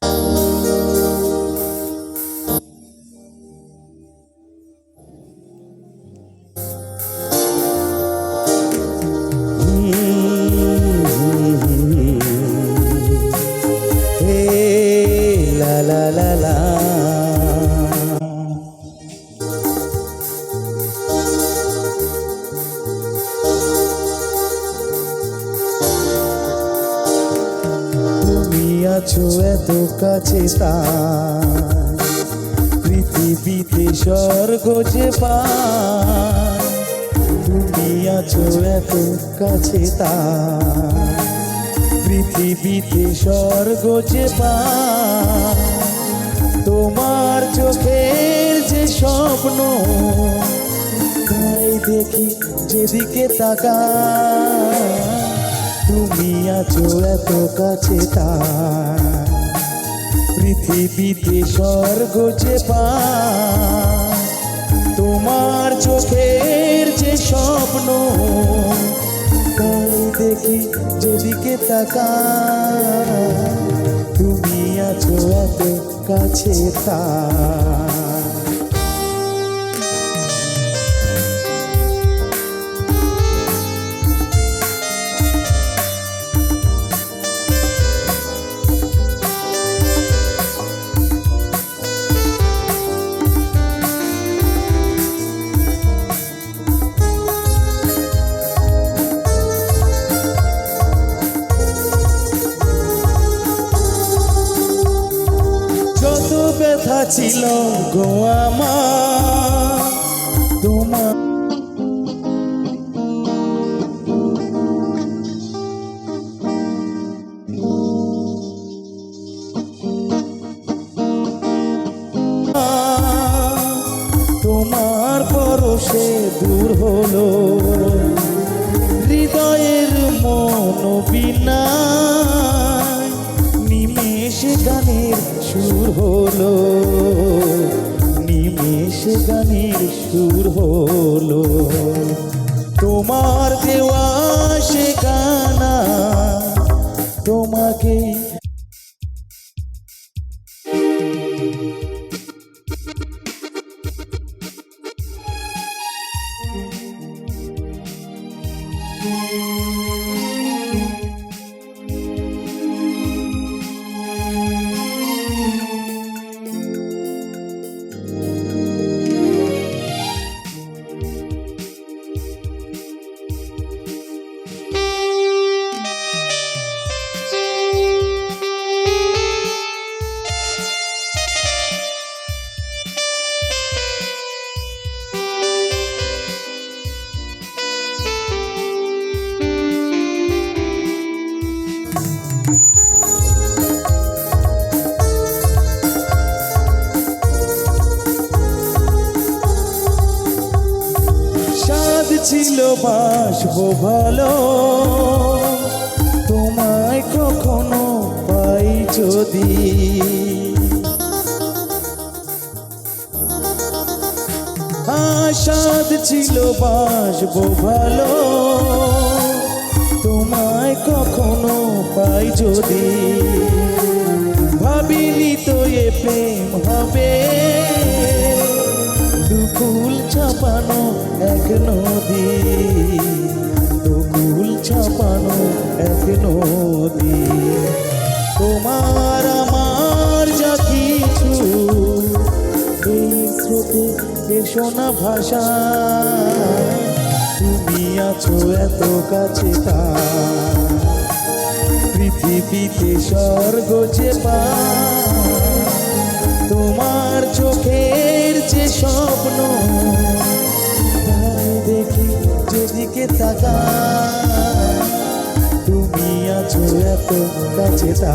Mm-hmm. Hey, la la la la. আছো এত কাছে পৃথিবীতে স্বর্গ যে তুমি আছো এত কাছে তাই। পৃথিবীতে স্বর্গ যে তোমার চোখের যে স্বপ্ন, তাই দেখি যেদিকে তাকা তুমি আছো এত কাছে তাই পৃথিবীতে স্বর্গ যে তোমার চোখের যে স্বপ্ন, তাই দেখি যেদিকে তাকা তুমি আছো এত কাছে তা ব্যথা ছিল গো তোমার তোমার পরশে দূর হলো। গানের সুর হলো নিমেষ গানের সুর হলো। তোমার দেওয়া ছিল বাসবো ভালো। তোমায় কখনো পাই যদি। আসাদ ছিল বাসবো ভালো। তোমায় কখনো পাই যদি। ভাবিনি তো এ প্রেম হবে। দুকুল ছাপানো এক নদী। দুকুল ছাপানো এক নদী। তোমার আমার যা কিছু, এই স্রোতে এসো না ভাষা। তুমি আছো এত কাছে তা। পৃথিবীতে স্বর্গ যে পা, তোমার চোখের যে স্বপ্ন যেদিকে তাকা তুমি আছো এত কাছে তা